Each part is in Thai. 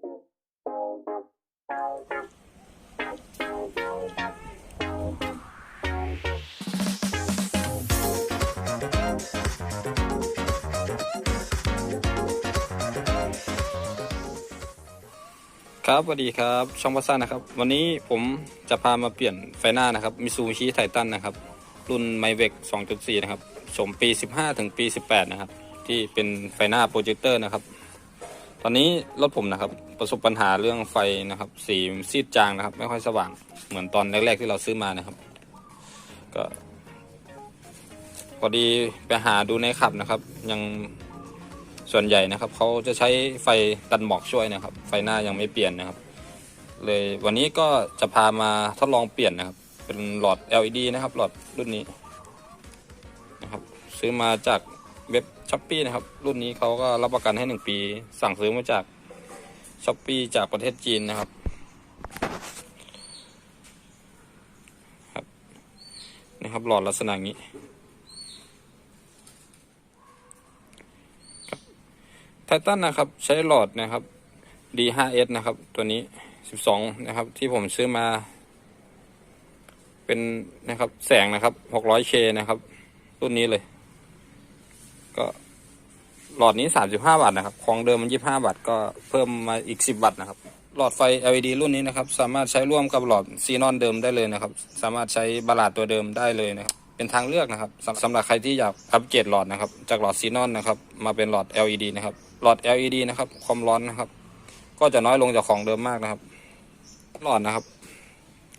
ครับสวัสดีครับ ช่องพัสซานะครับ วันนี้ผมจะพามาเปลี่ยนไฟหน้านะครับมิซูชิไททันนะครับ รุ่นไมเวก2.4 นะครับชมปี 15 ถึงปี 18 นะครับ ที่เป็นไฟหน้าโปรเจคเตอร์นะครับ ตอนนี้รถผมนะครับประสบปัญหาเรื่องไฟนะครับ สีซีดจางนะครับ ไม่ค่อยสว่างเหมือนตอนแรก ๆ ที่เราซื้อมานะครับ ก็พอดีไปหาดูในขับนะครับ ยังส่วนใหญ่นะครับเขาจะใช้ไฟตันหมอกช่วยนะครับ ไฟหน้ายังไม่เปลี่ยนนะครับ เลยวันนี้ก็จะพามาทดลองเปลี่ยนนะครับ เป็นหลอด LED นะครับ หลอดรุ่นนี้นะครับ ซื้อมาจาก เว็บช้อปปีนะครับ รุ่นนี้เขาก็รับประกันให้หนึ่งปี สั่งซื้อมาจากช้อปปีจากประเทศจีนนะครับครับนะครับหลอดลักษณะนี้ไททันนะครับ ใช้หลอดนะครับ D5S นะครับ ตัวนี้ 12 นะครับ ที่ผมซื้อมา เป็นนะครับ แสงนะครับ 600K นะครับ รุ่นนี้เลย ก็หลอดนี้35วัตต์นะครับ ของเดิมมัน25วัตต์ก็เพิ่มมาอีก10วัตต์นะครับ หลอดไฟ LED รุ่นนี้นะครับ สามารถใช้ร่วมกับหลอดซีนอนเดิมได้เลยนะครับ สามารถใช้บาลาดตัวเดิมได้เลยนะครับ เป็นทางเลือกนะครับสำสำหรับใครที่อยากอัปเกรดหลอดนะครับ จากหลอดซีนอนนะครับ มาเป็นหลอด LED นะครับ หลอด LED นะครับ ความร้อนนะครับ ก็จะน้อยลงจากของเดิมมากนะครับ หลอดนะครับ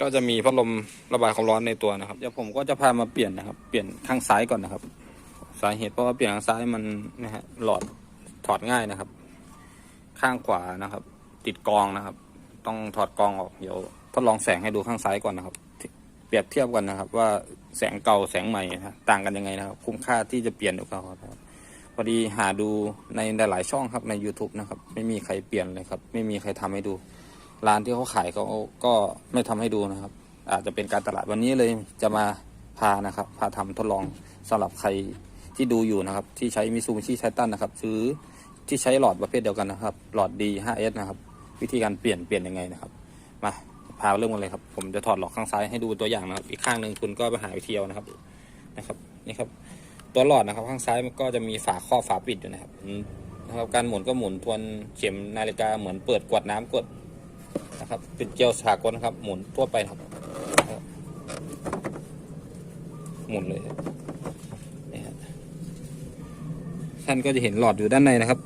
ก็จะมีพัดลมระบายความร้อนในตัวนะครับ เดี๋ยวผมก็จะพามาเปลี่ยนนะครับ เปลี่ยนข้างซ้ายก่อนนะครับ สาเหตุเพราะว่าเปลี่ยนข้างซ้ายมันนะฮะหลอดถอดง่ายนะครับ ข้างขวานะครับ ติดกองนะครับ ต้องถอดกองออกเดี๋ยวทดลองแสงให้ดูข้างซ้ายก่อนนะครับ เปรียบเทียบกันนะครับ ว่าแสงเก่าแสงใหม่นะต่างกันยังไงนะครับ คุ้มค่าที่จะเปลี่ยนหรือเปล่าครับพอดีหาดูในหลายช่องครับใน YouTube นะครับ ไม่มีใครเปลี่ยนเลยครับ ไม่มีใครทำให้ดู ร้านที่เขาขายเขาก็ไม่ทำให้ดูนะครับ อาจจะเป็นการตลาดวันนี้เลยจะมาพานะครับพาทำทดลองสำหรับใคร ที่ดูอยู่นะครับ ที่ใช้มิซูบิชิไททันนะครับหรือที่ใช้หลอดประเภทเดียวกันนะครับ หลอด D5S นะครับ วิธีการเปลี่ยนเปลี่ยนยังไงนะครับ มาพาเริ่มกันเลยครับ ผมจะถอดหลอดข้างซ้ายให้ดูตัวอย่างนะครับ อีกข้างหนึ่งคุณก็ไปหาวิธีเอานะครับนะครับนี่ครับ ตัวหลอดนะครับข้างซ้ายมันก็จะมีฝาครอบฝาปิดอยู่นะครับนะครับ การหมุนก็หมุนทวนเข็มนาฬิกาเหมือนเปิดกวดน้ำกดนะครับเป็นเกลียวสากลนะครับ หมุนทั่วไปครับนะครับหมุนเลยครับนี่ครับ ท่านก็จะเห็นหลอดอยู่ด้านในนะครับ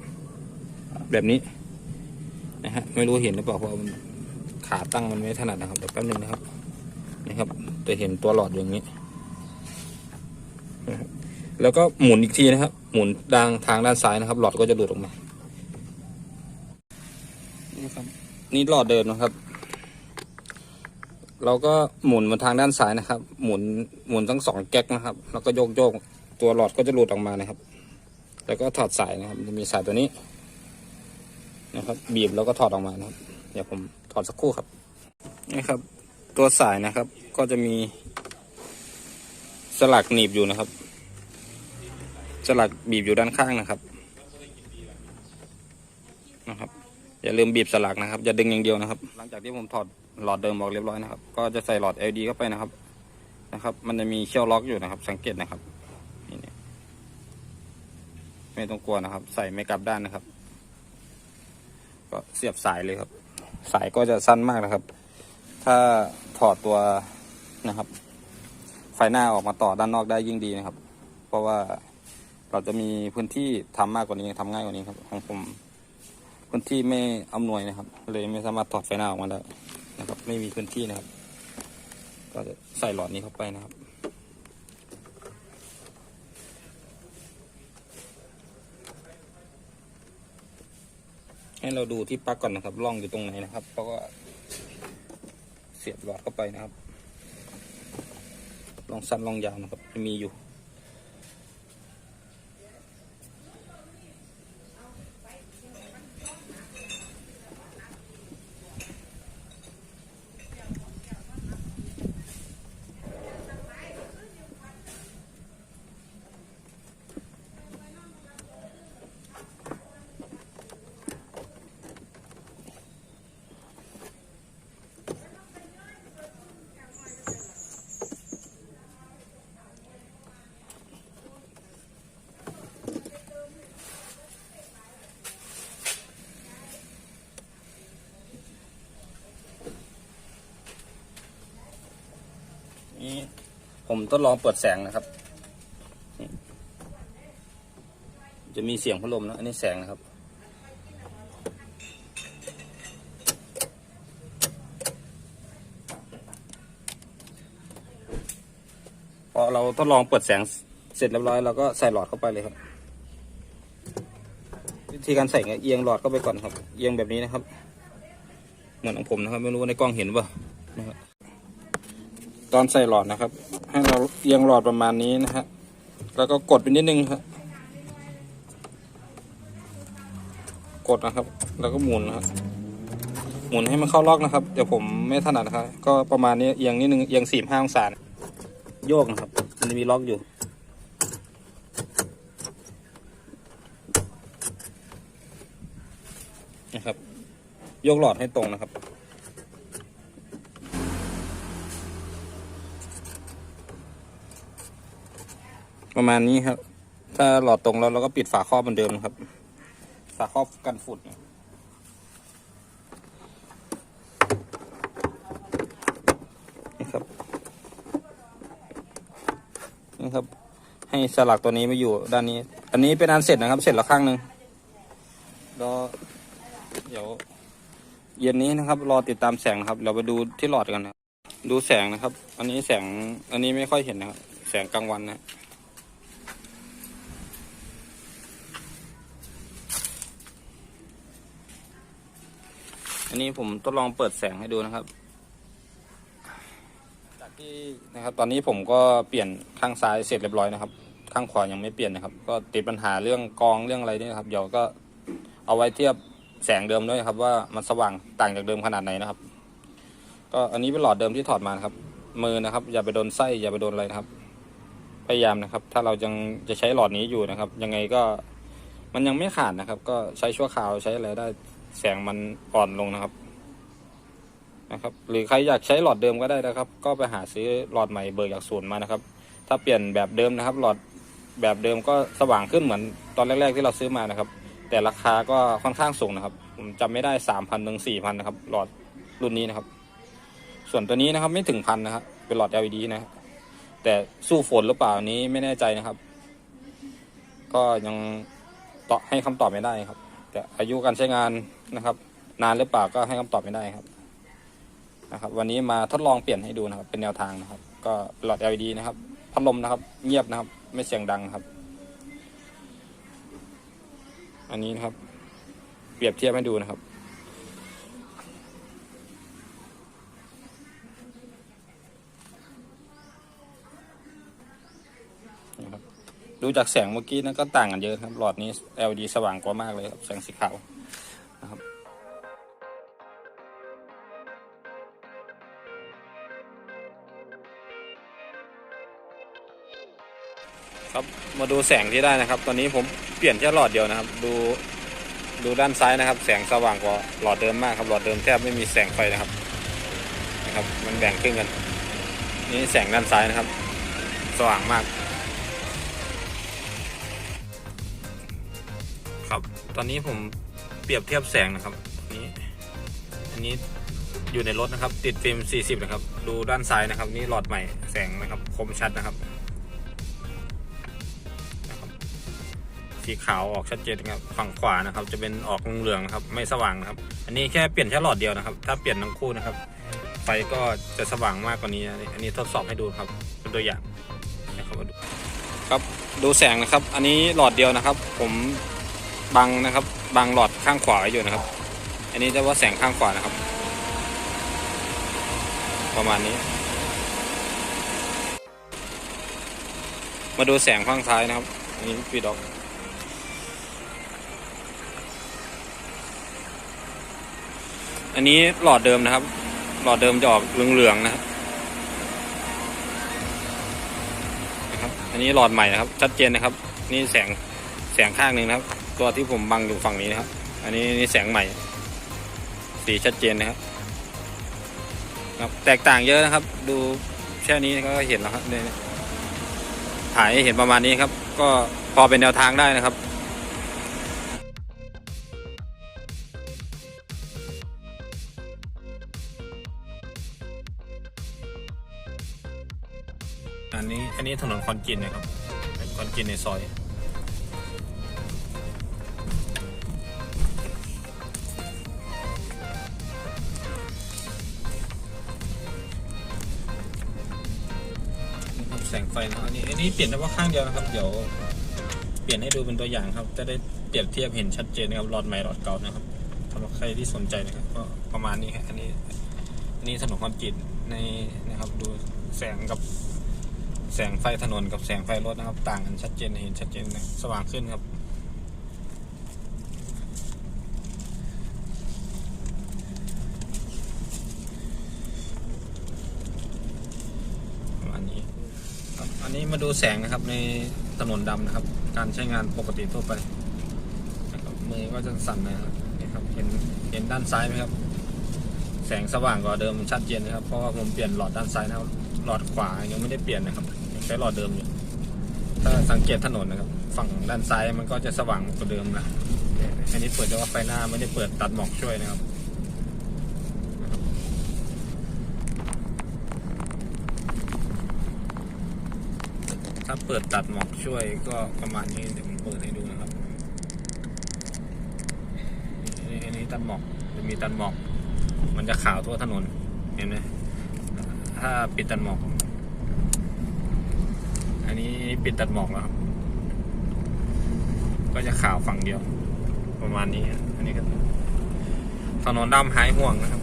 แบบนี้นะฮะไม่รู้เห็นหรือเปล่าเพราะขาตั้งมันไม่ถนัดนะครับเดี๋ยวแป๊บนึงนะครับนี่ครับจะเห็นตัวหลอดอย่างนี้แล้วก็หมุนอีกทีนะครับ หมุนดางทางด้านซ้ายนะครับ หลอดก็จะหลุดออกมานี่ครับนี่หลอดเดิมนะครับ เราก็หมุนมาทางด้านซ้ายนะครับ หมุนหมุนทั้งสองแก๊กนะครับ แล้วก็โยกโยกตัวหลอดก็จะหลุดออกมานะครับ แล้วก็ถอดสายนะครับจะมีสายตัวนี้ นะครับ บีบแล้วก็ถอดออกมานะครับ เดี๋ยวผมถอดสักครู่ครับนี่ครับ ตัวสายนะครับ ก็จะมีสลักหนีบอยู่นะครับ สลักบีบอยู่ด้านข้างนะครับ นะครับอย่าลืมบีบสลักนะครับอย่าดึงอย่างเดียวนะครับ หลังจากที่ผมถอดหลอดเดิมออกเรียบร้อยนะครับ ก็จะใส่หลอด LED เข้าไปนะครับนะครับ มันจะมีเชือล็อกอยู่นะครับ สังเกตนะครับ ไม่ต้องกลัวนะครับ ใส่ไม่กลับด้านนะครับ ก็เสียบสายเลยครับ สายก็จะสั้นมากนะครับ ถ้าถอดตัวนะครับ ไฟหน้าออกมาต่อด้านนอกได้ยิ่งดีนะครับ เพราะว่าเราจะมีพื้นที่ทำมากกว่านี้ทำง่ายกว่านี้ครับ ของผมพื้นที่ไม่อำนวยนะครับ เลยไม่สามารถถอดไฟหน้าออกมาได้นะครับ ไม่มีพื้นที่นะครับ ก็จะใส่หลอดนี้เข้าไปนะครับ ให้เราดูที่ปลั๊กก่อนนะครับร่องอยู่ตรงไหนนะครับเพราะว่าเสียบหลอดเข้าไปนะครับ ลองสั้นลองยาวนะครับมีอยู่ ผมทดลองเปิดแสงนะครับ จะมีเสียงพัดลมนะ อันนี้แสงนะครับ พอเราทดลองเปิดแสงเสร็จเรียบร้อยเราก็ใส่หลอดเข้าไปเลยครับ วิธีการใส่เอียงหลอดเข้าไปก่อนครับ เอียงแบบนี้นะครับ เหมือนของผมนะครับ ไม่รู้ว่าในกล้องเห็นเปล่านะครับตอนใส่หลอดนะครับ ให้เราเอียงหลอดประมาณนี้นะฮะ แล้วก็กดไปนิดนึงครับกดนะครับ แล้วก็หมุนนะครับหมุนให้มันเข้าล็อกนะครับ เดี๋ยวผมไม่ถนัดนะครับ ก็ประมาณนี้เอียงนิดนึงเอียงสี่ห้าองศา โยกนะครับ มันจะมีล็อกอยู่ นะครับโยกหลอดให้ตรงนะครับ ประมาณนี้ครับ ถ้าหลอดตรงแล้วเราก็ปิดฝาครอบเหมือนเดิมครับ ฝาครอบกันฝุ่นนี่ครับ นี่ครับ ให้สลักตัวนี้มาอยู่ด้านนี้ อันนี้เป็นอันเสร็จนะครับ เสร็จแล้วข้างหนึ่งรอเดี๋ยวเย็นนี้นะครับ รอติดตามแสงนะครับ เราไปดูที่หลอดกันนะครับดูแสงนะครับ อันนี้แสง อันนี้ไม่ค่อยเห็นนะครับ แสงกลางวันนะ อันนี้ผมทดลองเปิดแสงให้ดูนะครับ จากที่นะครับตอนนี้ผมก็เปลี่ยนข้างซ้ายเสร็จเรียบร้อยนะครับ ข้างขวายังไม่เปลี่ยนนะครับ ก็ติดปัญหาเรื่องกองเรื่องอะไรนี่นะครับ เดี๋ยวก็เอาไว้เทียบแสงเดิมด้วยครับ ว่ามันสว่างต่างจากเดิมขนาดไหนนะครับ ก็อันนี้เป็นหลอดเดิมที่ถอดมานะครับ มือนะครับ อย่าไปโดนไส้อย่าไปโดนอะไรนะครับ พยายามนะครับ ถ้าเรายังจะใช้หลอดนี้อยู่นะครับ ยังไงก็มันยังไม่ขาดนะครับ ก็ใช้ชั่วคราวใช้อะไรได้ แสงมันอ่อนลงนะครับนะครับ หรือใครอยากใช้หลอดเดิมก็ได้นะครับ ก็ไปหาซื้อหลอดใหม่เบิกจากศูนย์มานะครับ ถ้าเปลี่ยนแบบเดิมนะครับ หลอดแบบเดิมก็สว่างขึ้นเหมือนตอนแรก ๆ ที่เราซื้อมานะครับ แต่ราคาก็ค่อนข้างสูงนะครับ ผมจำไม่ได้สามพันถึงสี่พันนะครับ หลอดรุ่นนี้นะครับ ส่วนตัวนี้นะครับไม่ถึงพันนะครับเป็นหลอด LED นะ แต่สู้ฝนหรือเปล่านนี้ไม่แน่ใจนะครับ ก็ยังตอบให้คำตอบไม่ได้ครับ แต่อายุการใช้งาน นะครับ นานหรือเปล่าก็ให้คำตอบไม่ได้ครับนะครับ วันนี้มาทดลองเปลี่ยนให้ดูนะครับ เป็นแนวทางนะครับ ก็หลอด LED นะครับพัดลมนะครับ เงียบนะครับ ไม่เสียงดังครับ อันนี้นะครับ เปรียบเทียบให้ดูนะครับดูจากแสงเมื่อกี้นั้นก็ต่างกันเยอะครับ หลอดนี้ LED สว่างกว่ามากเลยครับ แสงสีขาว มาดูแสงที่ได้นะครับ ตอนนี้ผมเปลี่ยนแค่หลอดเดียวนะครับ ดูดูด้านซ้ายนะครับ แสงสว่างกว่าหลอดเดิมมากครับ หลอดเดิมแทบไม่มีแสงไฟนะครับนะครับ มันแบ่งครึ่งกัน นี่แสงด้านซ้ายนะครับ สว่างมาก ครับ ตอนนี้ผมเปรียบเทียบแสงนะครับนี่อันนี้อยู่ในรถนะครับ ติดฟิล์ม40 นะครับ ดูด้านซ้ายนะครับ นี่หลอดใหม่แสงนะครับ คมชัดนะครับ สีขาวออกชัดเจนครับฝั่งขวานะครับ จะเป็นออกเหลืองๆครับไม่สว่างนะครับ อันนี้แค่เปลี่ยนแค่หลอดเดียวนะครับ ถ้าเปลี่ยนทั้งคู่นะครับไฟก็จะสว่างมากกว่านี้ อันนี้ทดสอบให้ดูครับเป็นตัวอย่างนะครับมาดูครับดูแสงนะครับ อันนี้หลอดเดียวนะครับ ผมบังนะครับบังหลอดข้างขวาไว้อยู่นะครับ อันนี้จะว่าแสงข้างขวานะครับ ประมาณนี้ มาดูแสงข้างซ้ายนะครับ อันนี้ปีดอก อันนี้หลอดเดิมนะครับ หลอดเดิมจะออกเหลืองๆนะครับนะครับ อันนี้หลอดใหม่นะครับ ชัดเจนนะครับ นี่แสงแสงข้างหนึ่งนะครับ ตัวที่ผมบังอยู่ฝั่งนี้นะครับ อันนี้นี่แสงใหม่ สีชัดเจนนะครับครับ แตกต่างเยอะนะครับ ดูแค่นี้ก็เห็นแล้วครับเนี่ยถ่ายให้เห็นประมาณนี้ครับ ก็พอเป็นแนวทางได้นะครับ อันนี้อันนี้ถนนคอนกรีตนะครับคอนกรีตในซอยนะครับแสงไฟนะอันนี้อันนี้เปลี่ยนเฉพาะข้างเดียวนะครับ เดี๋ยวเปลี่ยนให้ดูเป็นตัวอย่างครับ จะได้เปรียบเทียบเห็นชัดเจนนะครับหลอดใหม่หลอดเก่านะครับสำหรับใครที่สนใจนะครับ ก็ประมาณนี้ครับอันนี้อันนี้ถนนคอนกรีตในนะครับ ดูแสงกับ แสงไฟถนนกับแสงไฟรถนะครับ ต่างกันชัดเจนเห็นชัดเจนนะสว่างขึ้นครับประมาณนี้อันนี้มาดูแสงนะครับในถนนดำนะครับ การใช้งานปกติทั่วไปมือก็จะสั่นนะครับนี่ครับเห็นเห็นด้านซ้ายไหมครับ แสงสว่างกว่าเดิมชัดเจนนะครับ เพราะว่าผมเปลี่ยนหลอดด้านซ้ายนะครับหลอดขวายังไม่ได้เปลี่ยนนะครับ ใช้หลอดเดิมอยู่ ถ้าสังเกตถนนนะครับ ฝั่งด้านซ้ายมันก็จะสว่างกว่าเดิมนะอันนี้เปิดแต่ว่าไฟหน้าไม่ได้เปิดตัดหมอกช่วยนะครับถ้าเปิดตัดหมอกช่วยก็ประมาณนี้เดี๋ยวผมเปิดให้ดูนะครับนี่อันนี้ตัดหมอกจะมีตัดหมอก มันจะขาวทั่วถนนเห็นไหมถ้าปิดตัดหมอก อันนี้ปิดตัดหมอกแล้วครับ ก็จะข่าวฝั่งเดียว ประมาณนี้ อันนี้ก็ถนนดำหายห่วงนะครับ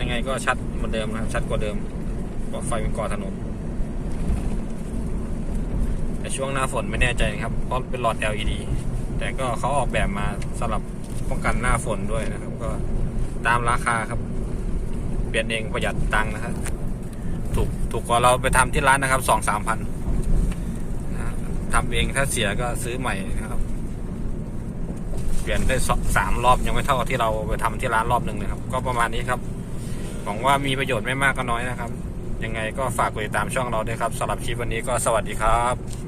ยังไงก็ชัดเหมือนเดิมนะครับ ชัดกว่าเดิมเพราะไฟมันก่อถนน แต่ช่วงหน้าฝนไม่แน่ใจครับ เพราะเป็นหลอด LED แต่ก็เขาออกแบบมาสำหรับป้องกันหน้าฝนด้วยนะครับ ก็ตามราคาครับ เปลี่ยนเองประหยัดตังค์นะครับถูกถูกกว่าเราไปทำที่ร้านนะครับสองสามพัน ทำเองถ้าเสียก็ซื้อใหม่นะครับ เปลี่ยนได้สามรอบยังไม่เท่ากับที่เราไปทำที่ร้านรอบหนึ่งเลยครับ ก็ประมาณนี้ครับหวังว่ามีประโยชน์ไม่มากก็น้อยนะครับ ยังไงก็ฝากกดติดตามช่องเราด้วยครับสำหรับคลิปวันนี้ก็สวัสดีครับ